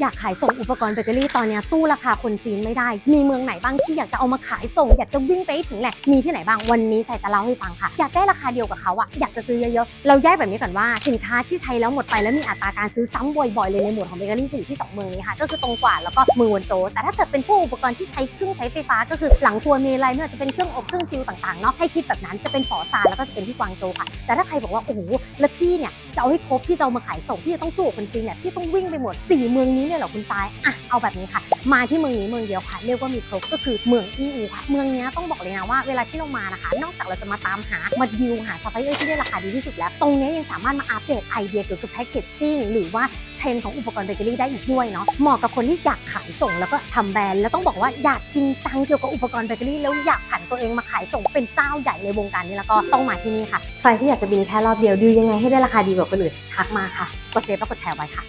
อยากขายส่งอุปกรณ์เบเกอรี่ตอนนี้สู้ราคาคนจีนไม่ได้ มีเมืองไหนบ้างที่อยากจะเอามาขายส่ง อยากจะวิ่งไปถึงแหละมีที่ไหนบ้างวันนี้ใส่จะเล่าให้ฟังค่ะ อยากได้ราคาเดียวกับเขาอะอยากจะซื้อเยอะๆ เราแยกแบบนี้ก่อนว่าสินค้าที่ใช้แล้วหมดไปแล้วมีอัตราการซื้อซ้ำบ่อยๆเลยในหมวดของเบเกอรี่จะอยู่ที่สองเมืองนี้ค่ะก็คือตรงกว่าแล้วก็เมืองวนโจแต่ถ้าเกิดเป็นพวกอุปกรณ์ที่ใช้เครื่องใช้ไฟฟ้าก็คือหลังครัวมีอะไรไม่ว่าจะเป็นเครื่องอบเครื่องซิลต่างๆเนาะให้คิดแบบนั้นจะเป็นฝอซานแล้วก็จะเป็นที่กวางโจค่ะ แต่ถ้าใครบอกว่าโอ้โหแล้วพี่เนี่ยจะเอาให้ครบพี่จะเอามาขายส่งพี่จะต้องสู้คนจีนเนี่ยพี่ต้องวิ่งไปหมดสี่เมืองนี้เนี่ยเหรอคุณตายอะเอาแบบนี้ค่ะ มาที่เมืองนี้เมืองเดียวค่ะ เรียกว่ามีครบก็คือเมืองอีอูค่ะ เมืองนี้ต้องบอกเลยนะว่าเวลาที่เรามานะคะ นอกจากเราจะมาตามหามาดิวหาซัพพลายเออร์ที่ได้ราคาดีที่สุดแล้ว ตรงนี้ยังสามารถมาอัปเดตไอเดียเกี่ยวกับแพคเกจจิ้งหรือว่าเทรนของอุปกรณ์เบเกอรี่ได้อีกด้วยเนาะเหมาะกับคนที่อยากขายส่งแล้วก็ทำแบรนด์แล้วต้องบอกว่าอยากจริงจังเกี่ยวกับอุปกรณ์เบเกอรี่แล้วอยากผันตัวเองมาขายส่งเป็นเจ้าใหญ่ในวงการนี้แล้วก็ต้องมาที่นี่ค่ะใครที่อยากจะบินแค่รอบเดียวดิวยังไงให้ได้ราคาดีกว่าคนอื่นทักมาค่ะกดเซฟแล้วกดแชร์ไว้ค่ะ